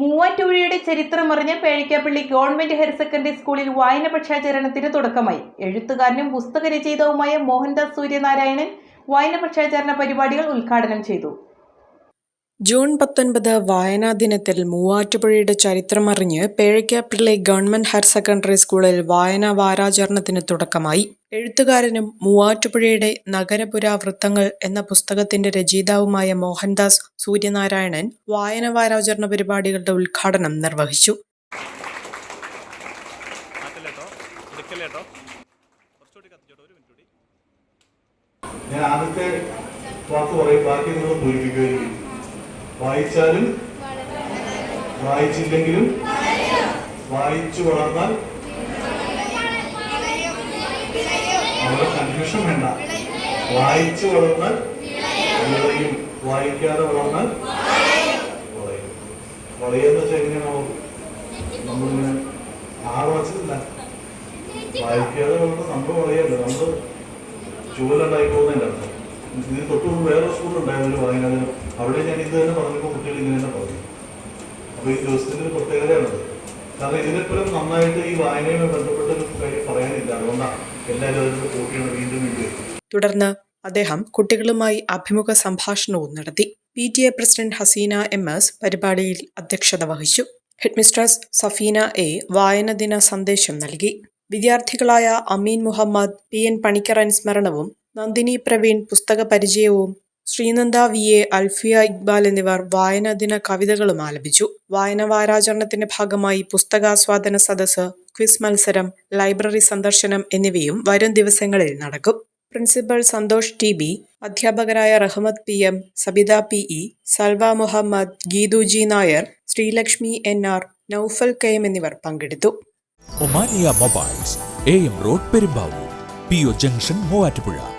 മൂവാറ്റുപുഴയുടെ ചരിത്രമറിഞ്ഞ Pezhakkappilly government higher secondary സ്കൂളിൽ വായന പക്ഷാചരണത്തിന് തുടക്കമായി. എഴുത്തുകാരനും പുസ്തക രചയിതാവുമായ മോഹൻദാസ് സൂര്യനാരായണൻ വായന പക്ഷാചരണ പരിപാടികൾ ഉദ്ഘാടനം ചെയ്തു. ജൂൺ പത്തൊൻപത് വായനാ ദിനത്തിൽ മൂവാറ്റുപുഴയുടെ ചരിത്രമറിഞ്ഞ് പേഴയ്ക്കാപ്പിള്ളി ഗവൺമെന്റ് ഹയർ സെക്കൻഡറി സ്കൂളിൽ വായനാ വാരാചരണത്തിന് തുടക്കമായി. എഴുത്തുകാരനും മൂവാറ്റുപുഴയുടെ നഗരപുരാവൃത്തങ്ങൾ എന്ന പുസ്തകത്തിന്റെ രചയിതാവുമായ മോഹൻദാസ് സൂര്യനാരായണൻ വായന വാരാചരണ പരിപാടികളുടെ ഉദ്ഘാടനം നിർവഹിച്ചു. ഞാൻ ആദ്യത്തെ വാക്ക് പറയും ബാക്കി നിങ്ങൾ പൂരിപ്പിക്കുകയും ചെയ്യും. വായിച്ചാലും വായിച്ചില്ലെങ്കിലും വായിച്ചു വളർന്നാൽ അവിടെ കൺഫ്യൂഷൻ വേണ്ട. വായിച്ചു വളർന്നാൽ വിളയും. വായിക്കാതെ വളർന്നാൽ വളയും. വളയെന്ന് വെച്ചാൽ എങ്ങനെയാണോ നമ്മളിങ്ങനെ ആറ് വച്ചിട്ടില്ല വായിക്കാതെ വളർന്ന് നമ്മൾ വളയല്ല. നമ്മൾ ചൂലുണ്ടായി പോകുന്നതിന്റെ അർത്ഥം. ഇതിന് തൊട്ട് മുമ്പ് വേറെ സ്കൂളുണ്ടായിരുന്നു ഒരു വായനാദിനം അവിടെ ഞാൻ ഇത് തന്നെ പറഞ്ഞപ്പോൾ കുട്ടികൾ ഇങ്ങനെ തന്നെ പറഞ്ഞു. അപ്പോൾ ഈ ദിവസത്തിന്റെ ഒരു പ്രത്യേകതയാണത്. കാരണം ഇതിനെപ്പോഴും നന്നായിട്ട് ഈ വായനയുമായി ബന്ധപ്പെട്ട കാര്യം പറയാനില്ല. അതുകൊണ്ടാണ് എല്ലാവരും അതിന് കൂട്ടിയാണ് വീണ്ടും വീണ്ടും തുടർന്ന് അദ്ദേഹം കുട്ടികളുമായി അഭിമുഖ സംഭാഷണവും നടത്തി. P T A president Haseena M S പരിപാടിയിൽ അധ്യക്ഷത വഹിച്ചു. ഹെഡ്മിസ്ട്രസ് സഫീന എ വായന ദിന സന്ദേശം നൽകി. വിദ്യാർത്ഥികളായ അമീൻ മുഹമ്മദ് പി എൻ പണിക്കർ അനുസ്മരണവും നന്ദിനി പ്രവീൺ പുസ്തക പരിചയവും ശ്രീനന്ദ വി. എ. അൽഫിയ ഇക്ബാൽ എന്നിവർ വായനാ ദിന കവിതകളും ആലപിച്ചു. വായന വാരാചരണത്തിന്റെ ഭാഗമായി പുസ്തകാസ്വാദന സദസ്സ് ക്വിസ് മത്സരം ലൈബ്രറി സന്ദർശനം എന്നിവയും വരും ദിവസങ്ങളിൽ നടക്കും. Principal Santhosh T. ബി. അധ്യാപകരായ Rahmad P. M. Sabitha P. E. Salva Muhammad Geethu G. Nair Sreelakshmi N. R. Noufal K. M. എന്നിവർ പങ്കെടുത്തു. Omania mobiles A. M. Road Perumbavoor P. O. Junction Muvattupuzha.